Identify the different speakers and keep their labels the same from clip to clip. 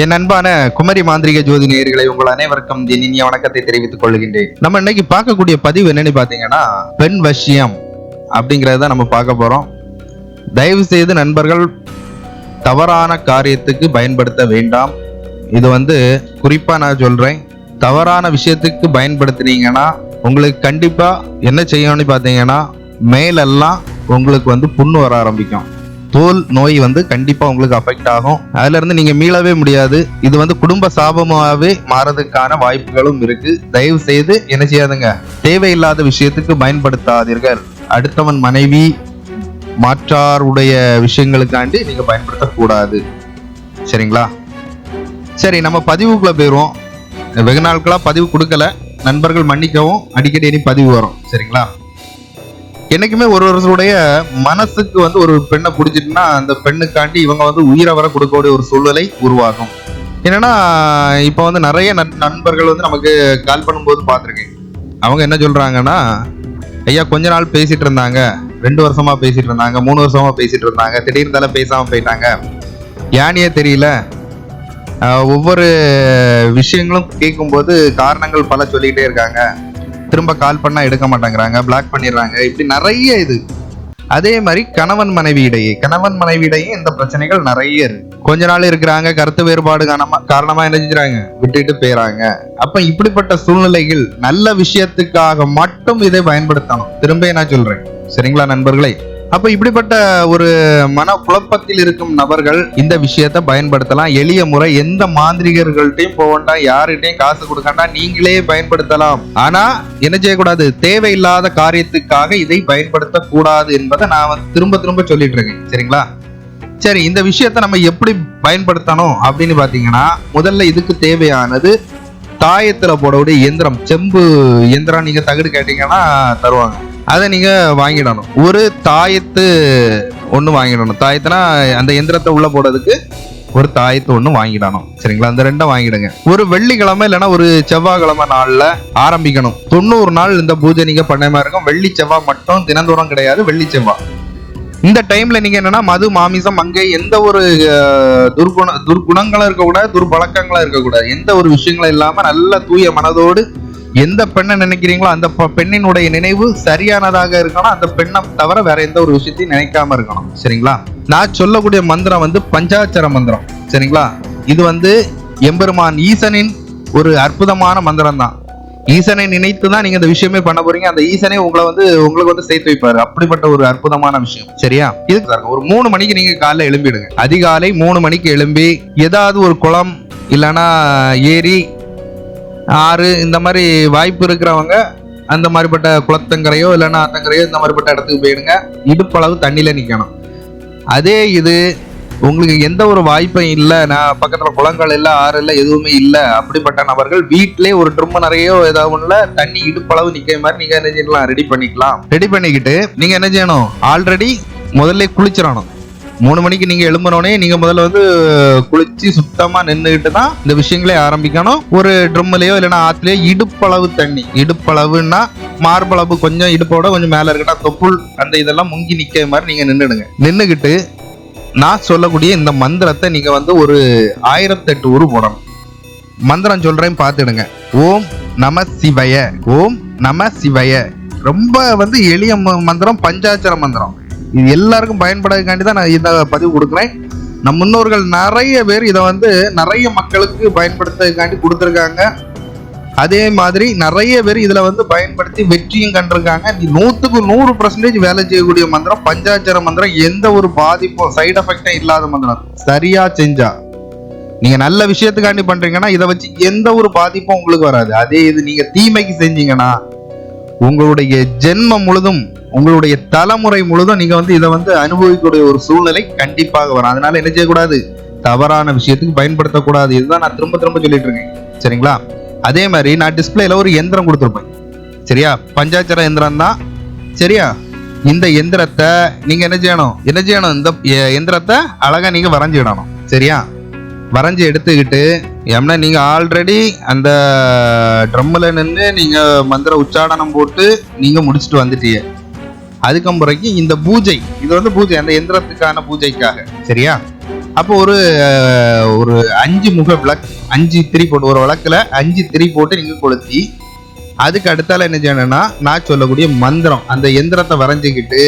Speaker 1: என் அன்பான குமரி மாந்திரிக ஜோதி நேயர்களை உங்கள் அனைவருக்கும் இனிய வணக்கத்தை தெரிவித்துக் கொள்கின்றேன். நம்ம இன்னைக்கு பார்க்கக்கூடிய பதிவு என்னன்னு பாத்தீங்கன்னா பெண் வசியம் அப்படிங்கறத நம்ம பார்க்க போறோம். தயவு செய்து நண்பர்கள் தவறான காரியத்துக்கு பயன்படுத்த வேண்டாம். இது வந்து குறிப்பா நான் சொல்றேன். தவறான விஷயத்துக்கு பயன்படுத்தினீங்கன்னா உங்களுக்கு கண்டிப்பா என்ன செய்யணும்னு பாத்தீங்கன்னா மேலெல்லாம் உங்களுக்கு வந்து புண்ணு வர ஆரம்பிக்கும். தோல் நோய் வந்து கண்டிப்பா உங்களுக்கு அஃபெக்ட் ஆகும். அதுல இருந்து நீங்க மீளவே முடியாது. இது வந்து குடும்ப சாபமாகவே மாறதுக்கான வாய்ப்புகளும் இருக்கு. தயவு செய்து என்ன செய்யாதுங்க. தேவையில்லாத விஷயத்துக்கு பயன்படுத்தாதீர்கள். அடுத்தவன் மனைவி மாற்றாருடைய விஷயங்களுக்காண்டி நீங்க பயன்படுத்தக்கூடாது. சரிங்களா? சரி நம்ம பதிவுக்குள்ள போயிடுவோம் வெகு நாட்களா பதிவு கொடுக்கல. நண்பர்கள் மன்னிக்கவும். அடிக்கடி இனி பதிவு வரும். சரிங்களா? என்னைக்குமே ஒரு ஒருத்தருடைய மனசுக்கு வந்து ஒரு பெண்ணை பிடிச்சிட்டுனா அந்த பெண்ணுக்காண்டி இவங்க வந்து உயிரை வர கொடுக்கக்கூடிய ஒரு சூழ்நிலை உருவாகும். என்னன்னா இப்போ வந்து நிறைய நண்பர்கள் வந்து நமக்கு கால் பண்ணும்போது பார்த்துருக்கேன். அவங்க என்ன சொல்றாங்கன்னா ஐயா கொஞ்ச நாள் பேசிட்டு இருந்தாங்க. ரெண்டு வருஷமா பேசிட்டு இருந்தாங்க. மூணு வருஷமா பேசிட்டு இருந்தாங்க. திடீர்னு தலை பேசாம போயிட்டாங்க. ஏன்னே தெரியல. ஒவ்வொரு விஷயங்களும் கேட்கும்போது காரணங்கள் பல சொல்லிக்கிட்டே இருக்காங்க. திரும்ப கால் பண்ணா எடுக்க மாட்டேங்கிறாங்க பிளாக் பண்ணிடுறாங்க. இப்படி நிறைய இது. அதே மாதிரி கணவன் மனைவி இடையே கணவன் மனைவி இடையே இந்த பிரச்சனைகள் நிறைய இருக்கு. கொஞ்ச நாள் இருக்கிறாங்க கருத்து வேறுபாடு காரணமா காரணமா என்ன செஞ்சாங்க விட்டுட்டு போயிறாங்க. அப்ப இப்படிப்பட்ட சூழ்நிலைகள் நல்ல விஷயத்துக்காக மட்டும் இதை பயன்படுத்தணும். திரும்ப நான் சொல்றேன். சரிங்களா நண்பர்களே? அப்ப இப்படிப்பட்ட ஒரு மன குழப்பத்தில் இருக்கும் நபர்கள் இந்த விஷயத்தை பயன்படுத்தலாம். எளிய முறை எந்த மாந்திரிகர்கள்ட்டையும் போக வேண்டாம். யாருகிட்டையும் காசு கொடுக்காண்டா நீங்களே பயன்படுத்தலாம். ஆனா என்ன செய்யக்கூடாது? தேவையில்லாத காரியத்துக்காக இதை பயன்படுத்த கூடாது என்பதை நான் வந்து திரும்ப திரும்ப சொல்லிட்டு இருக்கேன். சரிங்களா? சரி இந்த விஷயத்தை நம்ம எப்படி பயன்படுத்தணும் அப்படின்னு பாத்தீங்கன்னா முதல்ல இதுக்கு தேவையானது தாயத்துல போடக்கூடிய இயந்திரம். செம்பு எந்திரம் நீங்க தகடு கேட்டீங்கன்னா தருவாங்க. அதை நீங்கள் வாங்கிடணும். ஒரு தாயத்து ஒன்று வாங்கிடணும். தாயத்துனா அந்த எந்திரத்தை உள்ளே போடுறதுக்கு ஒரு தாயத்து ஒன்று வாங்கிடணும். சரிங்களா? அந்த ரெண்டும் வாங்கிடுங்க. ஒரு வெள்ளிக்கிழமை இல்லைன்னா ஒரு செவ்வாய்க்கிழமை நாளில் ஆரம்பிக்கணும். தொண்ணூறு நாள் இந்த பூஜை நீங்கள் பண்ண மாதிரி இருக்கும். வெள்ளி செவ்வாய் மட்டும் தினந்தோறும் கிடையாது வெள்ளி செவ்வாய். இந்த டைம்ல நீங்க என்னன்னா மது மாமிசம் அங்கே எந்த ஒரு துர்குண துர்குணங்களும் இருக்கக்கூடாது துர்பழக்கங்களும் இருக்கக்கூடாது. எந்த ஒரு விஷயங்களும் இல்லாம நல்ல தூய மனதோடு எந்த பெண்ணை நினைக்கிறீங்களோ அந்த பெண்ணினுடைய நினைவு சரியானதாக இருக்கணும். அந்த பெண்ணை தவிர வேற எந்த ஒரு விஷயத்தையும் நினைக்காம இருக்கணும். சரிங்களா? நான் சொல்லக்கூடிய மந்திரம் வந்து பஞ்சாட்சர மந்திரம். சரிங்களா? இது வந்து எம்பெருமான் ஈசனின் ஒரு அற்புதமான மந்திரம் தான் ஈசனை நினைத்து தான் நீங்க இந்த விஷயமே பண்ண போறீங்க. அந்த ஈசனே உங்களை வந்து உங்களுக்கு வந்து சேர்த்து வைப்பாரு. அப்படிப்பட்ட ஒரு அற்புதமான விஷயம். சரியா? இதுக்கு பாருங்க. ஒரு மூணு மணிக்கு நீங்க காலைல எழும்பிடுங்க. அதிகாலை மூணு மணிக்கு எழும்பி ஏதாவது ஒரு குளம் இல்லைன்னா ஏரி ஆறு இந்த மாதிரி வாய்ப்பு இருக்கிறவங்க அந்த மாதிரிப்பட்ட குளத்தங்கரையோ இல்லைன்னா அத்தங்கரையோ இந்த மாதிரிப்பட்ட இடத்துக்கு போயிடுங்க. இடுப்பளவு தண்ணியில் நிற்கணும் அதே இது உங்களுக்கு எந்த ஒரு வாய்ப்பும் இல்லை. நான் பக்கத்தில் குளங்கள் இல்லை ஆறு இல்லை எதுவுமே இல்லை. அப்படிப்பட்ட நபர்கள் வீட்டிலே ஒரு ட்ரிம்மு நிறையோ ஏதாவது ஒண்ணுல தண்ணி இடுப்பளவு நிற்கிற மாதிரி நீங்கள் என்ன செய்யலாம்? ரெடி பண்ணிக்கலாம். ரெடி பண்ணிக்கிட்டு நீங்கள் என்ன செய்யணும்? ஆல்ரெடி முதல்ல குளிச்சிடணும். மூணு மணிக்கு நீங்க எழும்பினோடனே நீங்க முதல்ல வந்து குளிச்சு சுத்தமா நின்றுகிட்டு தான் இந்த விஷயங்களே ஆரம்பிக்கணும். ஒரு ட்ரம்லயோ இல்லைன்னா ஆத்துலயோ இடுப்பளவு தண்ணி. இடுப்பளவுன்னா மார்பளவு கொஞ்சம் இடுப்போட கொஞ்சம் மேல இருக்கட்டா தொப்புள் அந்த இதெல்லாம் முங்கி நிக்கிற மாதிரி நீங்க நின்றுடுங்க நின்றுகிட்டு நான் சொல்லக்கூடிய இந்த மந்திரத்தை நீங்க வந்து ஒரு ஆயிரத்தெட்டு உரு போடணும். மந்திரம் சொல்றேன் பார்த்துடுங்க. ஓம் நம சிவய. ஓம் நம சிவய. ரொம்ப வந்து எளிய ம- மந்திரம் பஞ்சாட்சர மந்திரம். இது எல்லாருக்கும் பயன்படுறதுக்காண்டி தான் நான் இந்த பதிவு கொடுக்குறேன். நம் முன்னோர்கள் நிறைய பேர் இதை வந்து நிறைய மக்களுக்கு பயன்படுத்துறதுக்காண்டி கொடுத்துருக்காங்க. அதே மாதிரி நிறைய பேர் இதில் வந்து பயன்படுத்தி வெற்றியும் கண்டிருக்காங்க. நீ நூறு பர்சன்டேஜ் வேலை செய்யக்கூடிய மந்திரம் பஞ்சாட்சர மந்திரம் எந்த ஒரு பாதிப்பும் சைடு எஃபெக்டும் இல்லாத மந்திரம். சரியா செஞ்சா. நீங்க நல்ல விஷயத்துக்காண்டி பண்றீங்கன்னா இதை வச்சு எந்த ஒரு பாதிப்பும் உங்களுக்கு வராது. அதே இது நீங்க தீமைக்கு செஞ்சீங்கன்னா உங்களுடைய ஜென்மம் முழுதும் உங்களுடைய தலைமுறை முழுதும் நீங்க வந்து இதை வந்து அனுபவிக்கக்கூடிய ஒரு சூழ்நிலை கண்டிப்பாக வரும். அதனால என்ன செய்யக்கூடாது? தவறான விஷயத்துக்கு பயன்படுத்தக்கூடாது. இதுதான் நான் திரும்ப திரும்ப சொல்லிட்டு இருக்கேன். சரிங்களா? அதே மாதிரி நான் டிஸ்பிளேல ஒரு எந்திரம் கொடுத்துருப்பேன். சரியா? பஞ்சாச்சர எந்திரம் தான். சரியா? இந்த எந்திரத்தை நீங்க என்ன செய்யணும்? என்ன செய்யணும்? இந்த எந்திரத்தை அழகா நீங்க வரைஞ்சிடணும். சரியா? வரைஞ்சி எடுத்துக்கிட்டு ஏம்னா நீங்கள் ஆல்ரெடி அந்த ட்ரம்மில் நின்று நீங்கள் மந்திர உச்சாடனம் போட்டு நீங்கள் முடிச்சுட்டு வந்துட்டீங்க. அதுக்கு பிறகு இந்த பூஜை இது வந்து பூஜை அந்த எந்திரத்துக்கான பூஜைக்காக சரியா? அப்போ ஒரு ஒரு அஞ்சு முக விளக்கு அஞ்சு திரி போட்டு ஒரு விளக்கில் அஞ்சு திரி போட்டு நீங்கள் கொளுத்தி அதுக்கு அடுத்தால என்ன செய்யணும்னா நான் சொல்லக்கூடிய மந்திரம் அந்த எந்திரத்தை வரைஞ்சிக்கிட்டு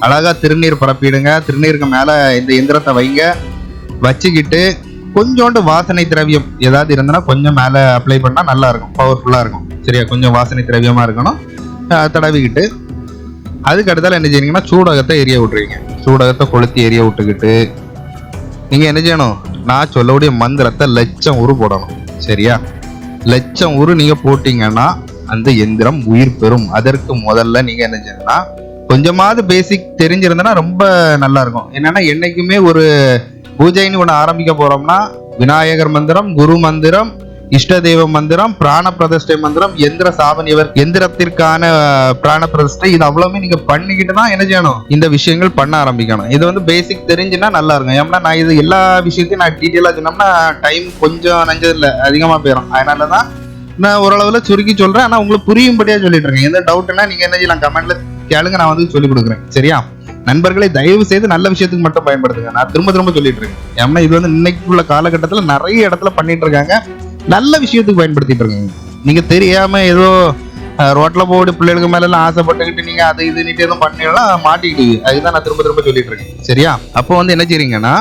Speaker 1: அழகாக திருநீர் பரப்பிடுங்க திருநீருக்கு மேலே இந்த எந்திரத்தை வைங்க வச்சுக்கிட்டு கொஞ்சோண்டு வாசனை திரவியம் ஏதாவது இருந்தனா கொஞ்சம் மேலே அப்ளை பண்ணால் நல்லா இருக்கும் பவர்ஃபுல்லாக இருக்கும். சரியா? கொஞ்சம் வாசனை திரவியமாக இருக்கணும். தடவிக்கிட்டு அதுக்கு அடுத்தால என்ன செய்றீங்கன்னா சூடகத்தை எரிய விட்டுருவீங்க. சூடகத்தை கொளுத்தி எரிய விட்டுக்கிட்டு நீங்கள் என்ன செய்யணும்? நான் சொல்லக்கூடிய மந்திரத்தை லட்சம் உரு போடணும். சரியா? லட்சம் உரு நீங்கள் போட்டிங்கன்னா அந்த எந்திரம் உயிர் பெறும். அதற்கு முதல்ல நீங்கள் என்ன செய்யணும்னா கொஞ்சமாவது பேசிக் தெரிஞ்சிருந்தனா ரொம்ப நல்லா இருக்கும் என்னன்னா என்னைக்குமே ஒரு பூஜைன்னு ஒன்று ஆரம்பிக்க போகிறோம்னா விநாயகர் மந்திரம் குரு மந்திரம் இஷ்ட தெய்வ மந்திரம் பிராண பிரதிஷ்டை மந்திரம் எந்திர சாபனியவர் எந்திரத்திற்கான பிராண பிரதிஷ்டை இது அவ்வளவுமே நீங்க பண்ணிக்கிட்டு தான் என்ன செய்யணும்? இந்த விஷயங்கள் பண்ண ஆரம்பிக்கணும். இது வந்து பேசிக் தெரிஞ்சுன்னா நல்லா இருக்கும். ஏன்னா நான் இது எல்லா விஷயத்தையும் நான் டீட்டெயிலாக சொன்னோம்னா டைம் கொஞ்சம் நஞ்சதில்ல அதிகமாக போயிடும் அதனால தான் நான் ஓரளவில் சுருக்கி சொல்கிறேன் ஆனால் உங்களுக்கு புரியும்படியாக சொல்லிட்டு இருக்கேன். எந்த டவுட்னா நீங்கள் என்ன செய்யலாம்? கமெண்ட்ல கேளுங்க. நான் வந்து சொல்லி கொடுக்குறேன். சரியா? நண்பர்களை தயவு செய்து நல்ல விஷயத்துக்கு மட்டும் பயன்படுத்துங்க. நான் திரும்ப திரும்ப சொல்லிட்டு இருக்கேன். ஏன்னா இது வந்து இன்னைக்கு உள்ள காலகட்டத்தில் நிறைய இடத்துல பண்ணிட்டு இருக்காங்க. நல்ல விஷயத்துக்கு பயன்படுத்திட்டு இருக்காங்க. நீங்க தெரியாம ஏதோ ரோட்ல போட்டு பிள்ளைகளுக்கு மேல எல்லாம் ஆசைப்பட்டுக்கிட்டு நீங்க அதை இது நீட்டு எதுவும் பண்ணீங்கன்னா மாட்டிக்கிட்டு அதுதான் நான் திரும்ப திரும்ப சொல்லிட்டு இருக்கேன். சரியா? அப்போ வந்து என்ன செய்றீங்கன்னா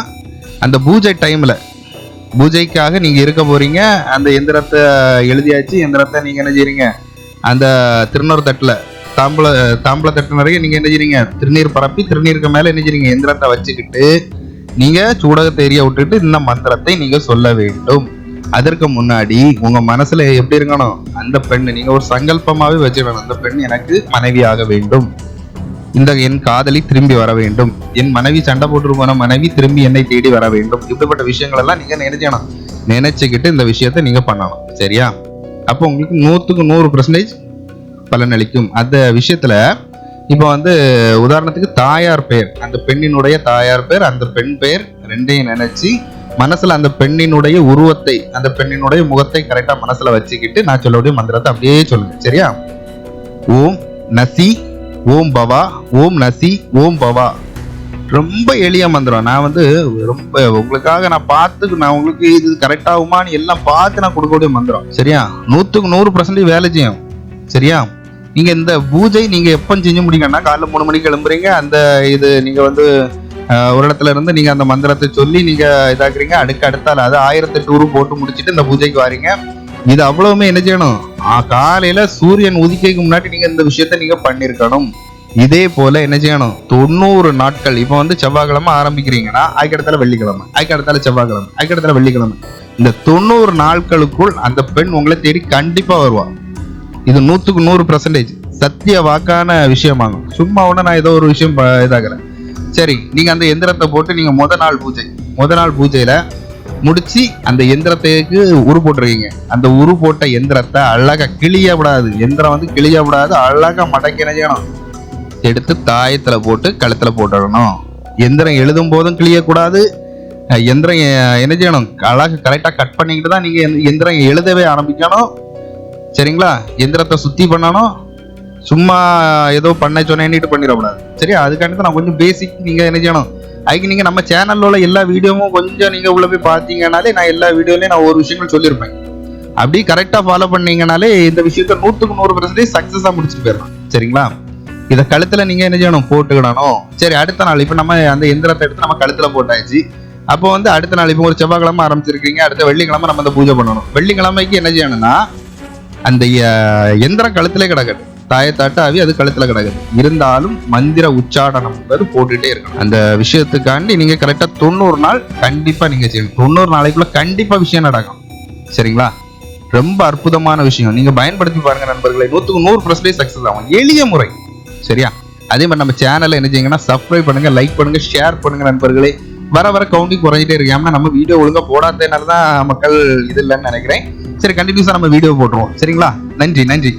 Speaker 1: அந்த பூஜை டைம்ல பூஜைக்காக நீங்க இருக்க போறீங்க. அந்த எந்திரத்தை எழுதியாச்சு. எந்திரத்தை நீங்க என்ன செய்றீங்க? அந்த திருநூறு தட்டுல தாம்பூல தாம்பூல தட்டு நிறைய நீங்க என்ன செய்றீங்க? திருநீர் பரப்பி திருநீருக்கு மேல என்ன செய்றீங்க? எந்திரத்தை வச்சுக்கிட்டு நீங்க சூடகத்தை எரிய விட்டுட்டு இந்த மந்திரத்தை நீங்க சொல்ல வேண்டும். அதற்கு முன்னாடி உங்க மனசுல எப்படி இருக்கணும்? அந்த பெண்ணு நீங்க ஒரு சங்கல்பமாவே வச்சுக்கணும் அந்த பெண் எனக்கு மனைவியாக வேண்டும். இந்த என் காதலி திரும்பி வர வேண்டும். என் மனைவி சண்டை போட்டு போன மனைவி திரும்பி என்னை தேடி வர வேண்டும். இப்படிப்பட்ட விஷயங்கள் எல்லாம் நீங்க நினைச்சணும் நினைச்சுக்கிட்டு இந்த விஷயத்த நீங்க பண்ணணும். சரியா? அப்போ உங்களுக்கு நூத்துக்கு நூறு பர்சன்டேஜ் பலனளிக்கும். அந்த விஷயத்துல இப்போ வந்து உதாரணத்துக்கு தாயார் பெயர் அந்த பெண்ணினுடைய தாயார் பெயர் அந்த பெண் பெயர் ரெண்டையும் நினைச்சு மனசுல அந்த பெண்ணினுடைய உருவத்தை அந்த பெண்ணினுடைய முகத்தை கரெக்டா மனசுல வச்சுக்கிட்டு நான் சொல்லக்கூடிய மந்திரத்தை அப்படியே சொல்லுங்க. சரியா? ஓம் நசி ஓம் பவா ஓம் நசி ஓம் பவா. ரொம்ப எளிய மந்திரம். நான் வந்து ரொம்ப உங்களுக்காக நான் பார்த்து நான் உங்களுக்கு இது கரெக்டாகுமான்னு எல்லாம் பார்த்து நான் கொடுக்கக்கூடிய மந்திரம். சரியா? நூற்றுக்கு நூறு பர்சன்டேஜ் வேலை செய்யும். சரியா? நீங்க இந்த பூஜை நீங்க எப்போ செஞ்சு முடியுங்கன்னா காலைல மூணு மணிக்கு கிளம்புறீங்க. அந்த இது நீங்க வந்து ஒரு இடத்துல இருந்து நீங்க அந்த மந்திரத்தை சொல்லி நீங்க இதாக்குறீங்க. அடுக்கு அடுத்தால அது ஆயிரத்தி எட்டு போட்டு முடிச்சிட்டு இந்த பூஜைக்கு வாரீங்க. இது அவ்வளவுமே என்ன செய்யணும்? காலையில் காலையில சூரியன் உதிக்கைக்கு முன்னாடி நீங்க இந்த விஷயத்த நீங்க பண்ணிருக்கணும். இதே போல என்ன செய்யணும்? தொண்ணூறு நாட்கள் இப்போ வந்து செவ்வாய்க்கிழமை ஆரம்பிக்கிறீங்கன்னா அதுக்கு வெள்ளிக்கிழமை அதுக்கு செவ்வாய்க்கிழமை அதுக்கு வெள்ளிக்கிழமை. இந்த தொண்ணூறு நாட்களுக்குள் அந்த பெண் உங்களை தேடி கண்டிப்பா வருவா. இது நூற்றுக்கு நூறு பர்சன்டேஜ் சத்திய வாக்கான விஷயமாகும். சும்மா ஒண்ணு நான் ஏதோ ஒரு விஷயம் ப- சரி நீங்கள் அந்த எந்திரத்தை போட்டு நீங்கள் முத நாள் பூஜை. முத நாள் பூஜையில் முடிச்சு அந்த எந்திரத்துக்கு உரு போட்டிருக்கீங்க. அந்த உரு போட்ட எந்திரத்தை அழகா கிளிய விடாது. எந்திரம் வந்து கிளிய விடாது அழகா மடக்கி செய்யணும் எடுத்து தாயத்தில் போட்டு கழுத்தில் போட்டுடணும். எந்திரம் எழுதும் போதும் கிளியக்கூடாது. எந்திரம் என்ன செய்யணும்? அழகாக கரெக்டாக கட் பண்ணிக்கிட்டு தான் நீங்கள் எந்திரம் எழுதவே ஆரம்பிக்கணும். சரிங்களா? எந்திரத்தை சுத்தி பண்ணணும் சும்மா ஏதோ பண்ண சொன்னேன்னுட்டு பண்ணிடக்கூடாது. சரியா? அதுக்காண்டி நான் கொஞ்சம் பேசிக் நீங்க என்ன செய்யணும்? அதுக்கு நீங்க நம்ம சேனல்ல உள்ள எல்லா வீடியோவும் கொஞ்சம் நீங்க உள்ள போய் பார்த்தீங்கனாலே நான் எல்லா வீடியோலையும் நான் ஒரு விஷயங்கள் சொல்லியிருப்பேன். அப்படி கரெக்டா ஃபாலோ பண்ணீங்கனாலே இந்த விஷயத்த நூற்றுக்கு நூறு பர்சன்டேஜ் சக்சஸா முடிச்சுட்டு போயிடலாம். சரிங்களா? இதை கழுத்துல நீங்க என்ன செய்யணும்? போட்டுக்கிடணும். சரி அடுத்த நாள் இப்ப நம்ம அந்த எந்திரத்தை எடுத்து நம்ம கழுத்துல போட்டாச்சு. அப்போ வந்து அடுத்த நாள் இப்போ ஒரு செவ்வாய்க்கிழமை ஆரம்பிச்சிருக்கீங்க. அடுத்த வெள்ளிக்கிழமை நம்ம அந்த பூஜை பண்ணணும். வெள்ளிக்கிழமைக்கு என்ன செய்யணும்னா அந்த எந்திரம் கழுத்திலே கிடக்குது. தாயத்தாட்டாவி அது கழுத்துல கிடக்குது. இருந்தாலும் மந்திர உச்சாடனம் என்பது போட்டுட்டே இருக்கணும். அந்த விஷயத்துக்காண்டி நீங்க கரெக்டா தொண்ணூறு நாள் கண்டிப்பா நீங்க செய்யணும். தொண்ணூறு நாளைக்குள்ள கண்டிப்பா விஷயம் நடக்கும். சரிங்களா? ரொம்ப அற்புதமான விஷயம். நீங்க பயன்படுத்தி பாருங்க நண்பர்களை நூத்துக்கு நூறு பர்சன்டேஜ் சக்சஸ் ஆகும். எளிய முறை. சரியா? அதே மாதிரி நம்ம சேனலை என்ன செய்யுங்கன்னா சப்ஸ்கிரைப் பண்ணுங்க லைக் பண்ணுங்க ஷேர் பண்ணுங்க நண்பர்களே. வர வர கவுண்டிங் குறையிட்டே இருக்கு. ஏன்னா நம்ம வீடியோ ஒழுங்காக போடாததுனால தான் மக்கள் இது இல்லைன்னு நினைக்கிறேன். சரி கண்டினியூஸாக நம்ம வீடியோ போட்டுருவோம். சரிங்களா? நன்றி நன்றி.